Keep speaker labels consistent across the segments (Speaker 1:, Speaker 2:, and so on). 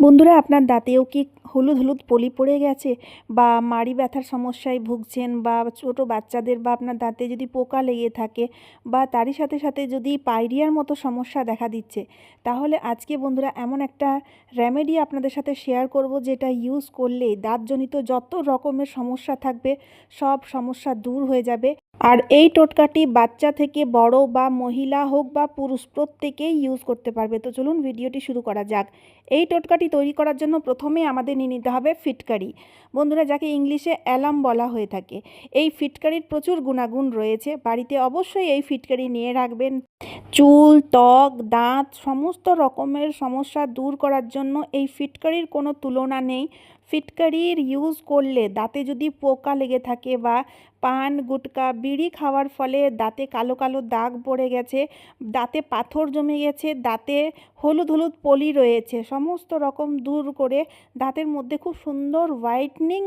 Speaker 1: বন্ধুরা, আপনার দাঁতেও কি হলুদ হলুদ পলি পড়ে গেছে? বা মাড়ি ব্যথার সমস্যায় ভুগছেন? বা ছোটো বাচ্চাদের বা আপনার দাঁতে যদি পোকা লেগে থাকে? বা তারই সাথে সাথে যদি পাইরিয়ার মতো সমস্যা দেখা দিচ্ছে? তাহলে আজকে বন্ধুরা এমন একটা রেমেডি আপনাদের সাথে শেয়ার করব, যেটা ইউজ করলে দাঁতজনিত যত রকমের সমস্যা থাকবে, সব সমস্যা দূর হয়ে যাবে। আর এই টোটকাটি বাচ্চা থেকে বড় বা মহিলা হোক বা পুরুষ, প্রত্যেকেই ইউজ করতে পারবে। তো চলুন ভিডিওটি শুরু করা যাক। এই টোটকাটি তৈরি করার জন্য প্রথমে আমাদের নিয়ে নিতে হবে ফিটকারি। বন্ধুরা, যাকে ইংলিশে অ্যালাম বলা হয়ে থাকে, এই ফিটকারির প্রচুর গুণাগুণ রয়েছে। বাড়িতে অবশ্যই এই ফিটকারি নিয়ে রাখবেন। চুল, ত্বক, দাঁত সমস্ত রকমের সমস্যা দূর করার জন্য এই ফিটকারির কোনো তুলনা নেই। ফিটকারির ইউজ করলে দাঁতে যদি পোকা লেগে থাকে বা পান, গুটকা, বিড়ি খাওয়ার ফলে দাঁতে কালো কালো দাগ পড়ে গেছে, দাঁতে পাথর জমে গেছে, দাঁতে হলুদ হলুদ পলি রয়েছে, সমস্ত রকম দূর করে দাঁতের মধ্যে খুব সুন্দর হোয়াইটনিং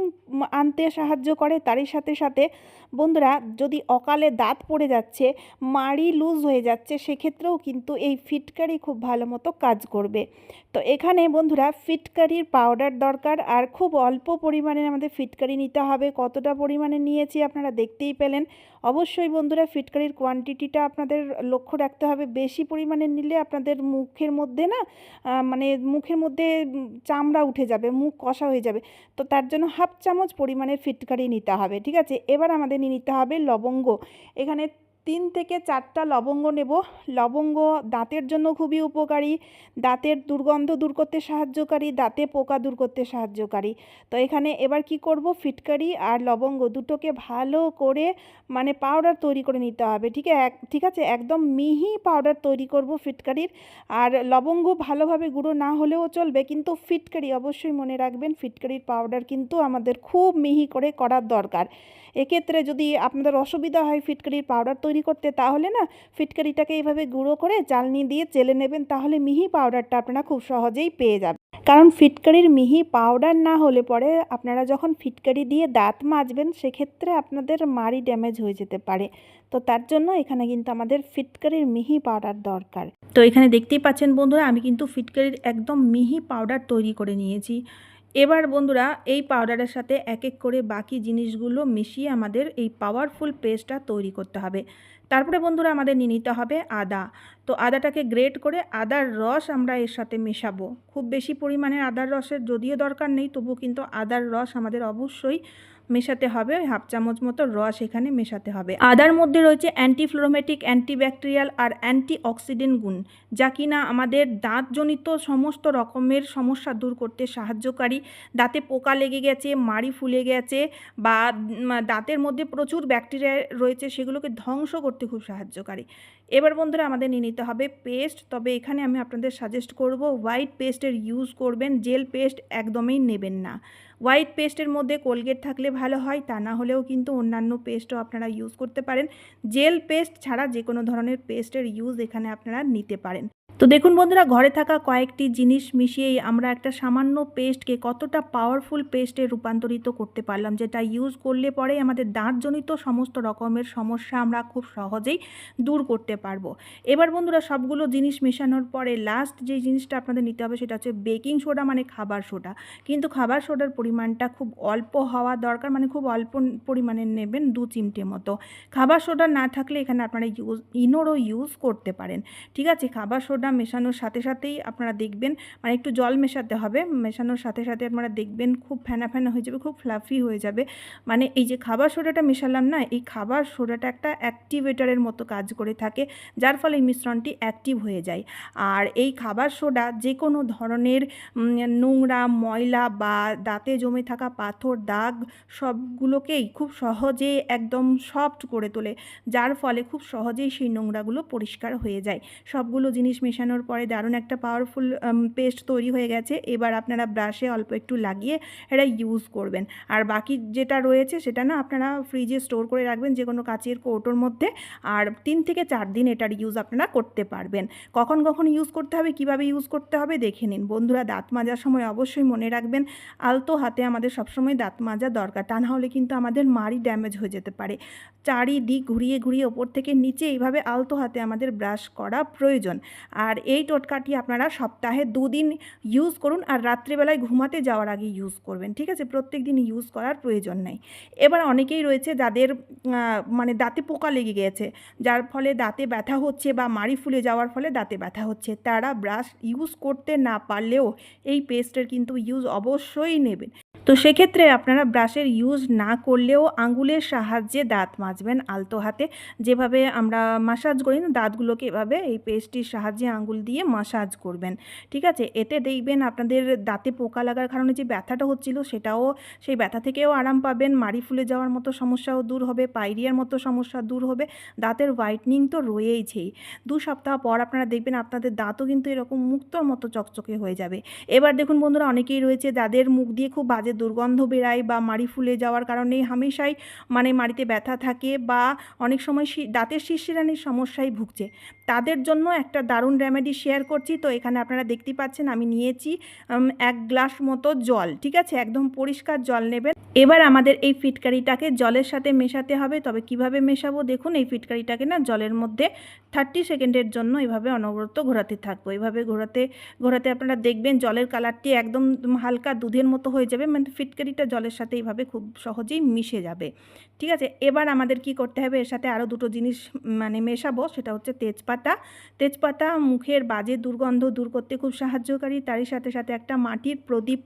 Speaker 1: আনতে সাহায্য করে। তারই সাথে সাথে বন্ধুরা, যদি অকালে দাঁত পড়ে যাচ্ছে, মাড়ি লুজ হয়ে যাচ্ছে সেক্ষেত্রেও কিন্তু এই ফিটকারি খুব ভালো মতো কাজ করবে। তো এখানে বন্ধুরা ফিটকারির পাউডার দরকার, আর খুব অল্প পরিমাণে আমাদের ফিটকারি নিতে হবে। কতটা পরিমাণে নিয়েছি আপনারা দেখতেই পেলেন। অবশ্যই বন্ধুরা ফিটকারির কোয়ান্টিটিটা আপনাদের লক্ষ্য রাখতে হবে। বেশি পরিমাণে নিলে আপনাদের মুখের মধ্যে না মানে মুখের মধ্যে চামড়া উঠে যাবে, মুখ কষা হয়ে যাবে। তো তার জন্য হাফ চামচ পরিমাণের ফিটকারি নিতে হবে, ঠিক আছে? এবার আমাদের নিতে হবে লবঙ্গ। এখানে তিন থেকে চারটা লবঙ্গ নেব। লবঙ্গ দাঁতের জন্য খুবই উপকারী। দাঁতের দুর্গন্ধ দূর করতে সাহায্যকারী, দাঁতে পোকা দূর করতে সাহায্যকারী। তো এখানে এবার কি করব? ফিটকারি আর লবঙ্গ দুটোকে ভালো করে মানে পাউডার তৈরি করে নিতে হবে। ঠিক এক, ঠিক আছে? একদম মিহি পাউডার তৈরি করব ফিটকারির। আর লবঙ্গ ভালোভাবে গুঁড়ো না হলেও চলবে, কিন্তু ফিটকারি অবশ্যই মনে রাখবেন, ফিটকারির পাউডার কিন্তু আমাদের খুব মিহি করে করার দরকার। এক্ষেত্রে যদি আপনাদের অসুবিধা হয় ফিটকারির পাউডার তৈরি করতে, তাহলে না ফিটকারিটাকে এইভাবে গুঁড়ো করে চালনি দিয়ে চেলে নেবেন, তাহলে মিহি পাউডারটা আপনারা খুব সহজেই পেয়ে যাবেন। কারণ ফিটকারির মিহি পাউডার না হলে পরে আপনারা যখন ফিটকারি দিয়ে দাঁত মাজবেন, সেক্ষেত্রে আপনাদের মাড়ি ড্যামেজ হয়ে যেতে পারে। তো তার জন্য এখানে কিন্তু আমাদের ফিটকারির মিহি পাউডার দরকার। তো এখানে দেখতেই পাচ্ছেন বন্ধুরা, আমি কিন্তু ফিটকারির একদম মিহি পাউডার তৈরি করে নিয়েছি। এবার বন্ধুরা, এই পাউডারের সাথে এক এক করে বাকি জিনিসগুলো মিশিয়ে আমাদের এই পাওয়ারফুল পেস্টটা তৈরি করতে হবে। তারপরে বন্ধুরা আমাদের নিয়ে নিতে হবে আদা। তো আদাটাকে গ্রেট করে আদার রস আমরা এর সাথে মেশাবো। খুব বেশি পরিমাণে আদার রসের যদিও দরকার নেই তবু কিন্তু আদার রস আমাদের অবশ্যই মেশাতে হবে। হাফ চামচ মতো রস এখানে মেশাতে হবে। আদার মধ্যে রয়েছে অ্যান্টিফ্লোমেটিক অ্যান্টিব্যাকটেরিয়াল আর অ্যান্টি অক্সিডেন্ট গুণ, যা কিনা আমাদের দাঁতজনিত সমস্ত রকমের সমস্যা দূর করতে সাহায্যকারী। দাঁতে পোকা লেগে গেছে, মাড়ি ফুলে গেছে বা দাঁতের মধ্যে প্রচুর ব্যাকটেরিয়া রয়েছে, সেগুলোকে ধ্বংস করতে খুব সাহায্যকারী। এবার বন্ধুরা আমাদের নিয়ে নিতে হবে পেস্ট। তবে এখানে আমি আপনাদের সাজেস্ট করব হোয়াইট পেস্টের ইউজ করবেন জেল পেস্ট একদমই নেবেন না। হোয়াইট পেস্টের মধ্যে কোলগেট থাকলে ভালো হয়, তা না হলেও কিন্তু অন্যান্য পেস্টও আপনারা ইউজ করতে পারেন। জেল পেস্ট ছাড়া যে কোনো ধরনের পেস্টের ইউজ এখানে আপনারা নিতে পারেন। তো দেখুন বন্ধুরা, ঘরে থাকা কয়েকটি জিনিস মিশিয়েই আমরা একটা সামান্য পেস্টকে কতটা পাওয়ারফুল পেস্টে রূপান্তরিত করতে পারলাম, যেটা ইউজ করলে পরে আমাদের দাঁতজনিত সমস্ত রকমের সমস্যা আমরা খুব সহজেই দূর করতে পারব। এবার বন্ধুরা, সবগুলো জিনিস মেশানোর পরে লাস্ট যে জিনিসটা আপনাদের নিতে হবে, সেটা হচ্ছে বেকিং সোডা মানে খাবার সোডা কিন্তু খাবার সোডার পরিমাণটা খুব অল্প হওয়া দরকার মানে খুব অল্প পরিমাণে নেবেন দু চিমটে মতো। খাবার সোডা না থাকলে এখানে আপনারা ইউজ ইনোরও ইউজ করতে পারেন। ঠিক আছে, খাবার সোডা মেশানোর সাথে সাথেই আপনারা দেখবেন মানে একটু জল মেশাতে হবে, মেশানোর সাথে সাথে আপনারা দেখবেন খুব ফেনা ফেনা হয়ে যাবে, খুব ফ্লাফি হয়ে যাবে। মানে এই যে খাবার সোডাটা মেশালাম না, এই খাবার সোডাটা একটা অ্যাক্টিভেটারের মতো কাজ করে থাকে, যার ফলে এই মিশ্রণটি অ্যাক্টিভ হয়ে যায়। আর এই খাবার সোডা যে কোনো ধরনের নোংরা, ময়লা বা দাঁতে জমে থাকা পাথর, দাগ সবগুলোকেই খুব সহজে একদম সফট করে তোলে, যার ফলে খুব সহজেই সেই নোংরাগুলো পরিষ্কার হয়ে যায়। সবগুলো জিনিস মেশানোর পরে দারুণ একটা পাওয়ারফুল পেস্ট তৈরি হয়ে গেছে। এবার আপনারা ব্রাশে অল্প একটু লাগিয়ে এটা ইউজ করবেন। আর বাকি যেটা রয়েছে সেটা না আপনারা ফ্রিজে স্টোর করে রাখবেন যে কোনো কাচের কৌটোর মধ্যে। আর তিন থেকে চার দিন এটার ইউজ আপনারা করতে পারবেন। কখন কখন ইউজ করতে হবে, কীভাবে ইউজ করতে হবে দেখে নিন। বন্ধুরা, দাঁত মাজার সময় অবশ্যই মনে রাখবেন, আলতো হাতে আমাদের সবসময় দাঁত মাজা দরকার। তা না হলে কিন্তু আমাদের মাড়ি ড্যামেজ হয়ে যেতে পারে। চারিদিক ঘুরিয়ে ঘুরিয়ে ওপর থেকে নিচে এইভাবে আলতো হাতে আমাদের ব্রাশ করা প্রয়োজন। আর এই টোটকাটি আপনারা সপ্তাহে দুদিন ইউজ করুন আর রাত্রিবেলায় ঘুমাতে যাওয়ার আগে ইউজ করবেন, ঠিক আছে? প্রত্যেক দিন ইউজ করার প্রয়োজন নেই। এবার অনেকেই রয়েছে যাদের মানে দাঁতে পোকা লেগে গেছে, যার ফলে দাঁতে ব্যথা হচ্ছে বা মাড়ি ফুলে যাওয়ার ফলে দাঁতে ব্যথা হচ্ছে, তারা ব্রাশ ইউজ করতে না পারলেও এই পেস্টের কিন্তু ইউজ অবশ্যই নেবেন। তো সেক্ষেত্রে আপনারা ব্রাশের ইউজ না করলেও আঙুলের সাহায্যে দাঁত মাজবেন আলতো হাতে। যেভাবে আমরা মাসাজ করি না, দাঁতগুলোকে এভাবে এই পেস্টটির সাহায্যে আঙুল দিয়ে মাসাজ করবেন। ঠিক আছে? এতে দেখবেন আপনাদের দাঁতে পোকা লাগার কারণে যে ব্যথাটা হচ্ছিল সেটাও, সেই ব্যথা থেকেও আরাম পাবেন। মাড়ি ফুলে যাওয়ার মতো সমস্যাও দূর হবে পাইরিয়ার মতো সমস্যা দূর হবে। দাঁতের হোয়াইটনিং তো রয়েইছেই। দু সপ্তাহ পর আপনারা দেখবেন আপনাদের দাঁতও কিন্তু এরকম মুক্তর মতো চকচকে হয়ে যাবে। এবার দেখুন বন্ধুরা, অনেকেই রয়েছে যাদের মুখ দিয়ে খুব বাজে দুর্গন্ধ বেরায় বা মাড়ি ফুলে যাওয়ার কারণে হামেশাই মানে মাড়িতে ব্যথা থাকে বা অনেক সময় দাঁতের শিরশিরানির সমস্যায় ভুগছে। তাদের জন্য একটা দারুণ রেমেডি শেয়ার করছি। তো এখানে আপনারা দেখতে পাচ্ছেন আমি নিয়েছি এক গ্লাস মতো জল, ঠিক আছে? একদম পরিষ্কার জল নেবেন। এবার আমাদের এই ফিটকারিটাকে জলের সাথে মেশাতে হবে। তবে কীভাবে মেশাবো? দেখুন, এই ফিটকারিটাকে না জলের মধ্যে থার্টি সেকেন্ডের জন্য এভাবে অনবরত ঘোরাতে থাকব। এভাবে ঘোরাতে ঘোরাতে আপনারা দেখবেন জলের কালারটি একদম হালকা দুধের মতো হয়ে যাবে। মানে ফিটকারিটা জলের সাথে এইভাবে খুব সহজেই মিশে যাবে। ঠিক আছে? এবার আমাদের কি করতে হবে? এর সাথে আরও দুটো জিনিস মানে মেশাবো, সেটা হচ্ছে তেজপাতা। তেজপাতা মুখের বাজে দুর্গন্ধ দূর করতে খুব সাহায্যকারী। তারই সাথে সাথে একটা মাটির প্রদীপ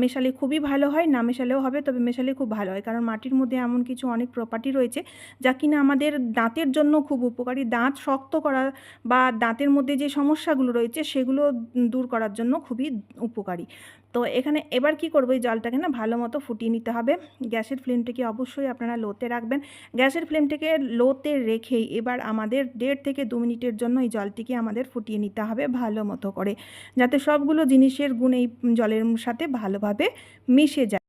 Speaker 1: মেশালে খুবই ভালো হয়। না মেশালেও হবে, তবে মেশালে খুব ভালো হয়। কারণ মাটির মধ্যে এমন কিছু অনেক প্রপার্টি রয়েছে, যা কিনা আমাদের দাঁতের জন্য খুব উপকারী। দাঁত শক্ত করা বা দাঁতের মধ্যে যে সমস্যাগুলো রয়েছে, সেগুলো দূর করার জন্য খুবই উপকারী। তো এখানে এবার কি করব? এই জলটাকে না ভালো মতো ফুটিয়ে নিতে হবে। গ্যাসের ফ্লেমটিকে অবশ্যই আপনারা লোতে রাখবেন। গ্যাসের ফ্লেমটিকে লোতে রেখেই এবার আমাদের দেড় থেকে দু মিনিটের জন্য এই জলটিকে আমাদের ফুটিয়ে নিতে হবে ভালো মতো করে। যাতে সবগুলো জিনিসের গুণ এই জলের সাথে ভালোভাবে মিশে যায়।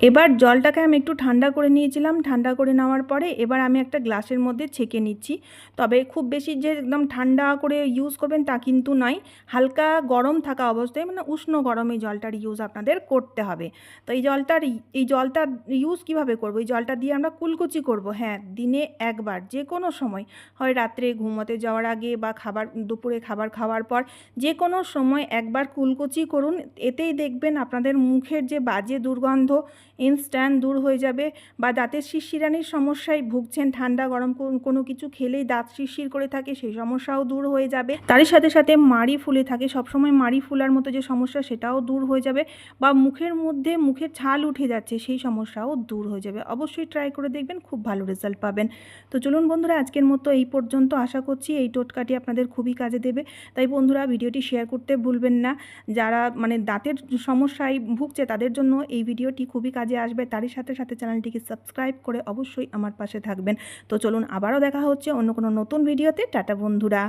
Speaker 1: এবার জলটাকে আমি একটু ঠান্ডা করে নিয়েছিলাম। ঠান্ডা করে নেওয়ার পরে এবার আমি একটা গ্লাসের মধ্যে ছেঁকে নিচ্ছি। তবে খুব বেশি যে একদম ঠান্ডা করে ইউজ করবেন তা কিন্তু নয়। হালকা গরম থাকা অবস্থায় মানে উষ্ণ গরমে জলটার ইউজ আপনাদের করতে হবে। তো এই জলটার এই জলটা ইউজ কীভাবে করব? এই জলটা দিয়ে আমরা কুলকুচি করব। হ্যাঁ দিনে একবার যে কোনো সময়। হয় রাত্রে ঘুমোতে যাওয়ার আগে বা খাবার, দুপুরে খাবার খাওয়ার পর যে কোনো সময় একবার কুলকুচি করুন। এতেই দেখবেন আপনাদের মুখের যে বাজে দুর্গন্ধ ইনস্ট্যান্ট দূর হয়ে যাবে বা দাঁতের শিরশিরানির সমস্যায় ভুগছেন, ঠান্ডা, গরম কোন- কিছু খেলেই দাঁত শিরশির করে থাকে, সেই সমস্যাও দূর হয়ে যাবে। তারই সাথে সাথে মাড়ি ফুলে থাকে, সবসময় মাড়ি ফুলার মতো যে সমস্যা সেটাও দূর হয়ে যাবে বা মুখের মধ্যে মুখের ছাল উঠে যাচ্ছে, সেই সমস্যাও দূর হয়ে যাবে। অবশ্যই ট্রাই করে দেখবেন, খুব ভালো রেজাল্ট পাবেন। তো চলুন বন্ধুরা, আজকের মতো এই পর্যন্ত আশা করছি এই টোটকাটি আপনাদের খুবই কাজে দেবে। তাই বন্ধুরা, ভিডিওটি শেয়ার করতে ভুলবেন না। যারা মানে দাঁতের সমস্যায় ভুগছে, তাদের জন্য এই ভিডিওটি খুবই কাজে আসবে, তারই সাথে সাথে চ্যানেলটিকে সাবস্ক্রাইব করে অবশ্যই আমার পাশে থাকবেন। তো চলুন আবারও দেখা হচ্ছে অন্য কোনো নতুন ভিডিওতে। টাটা বন্ধুরা।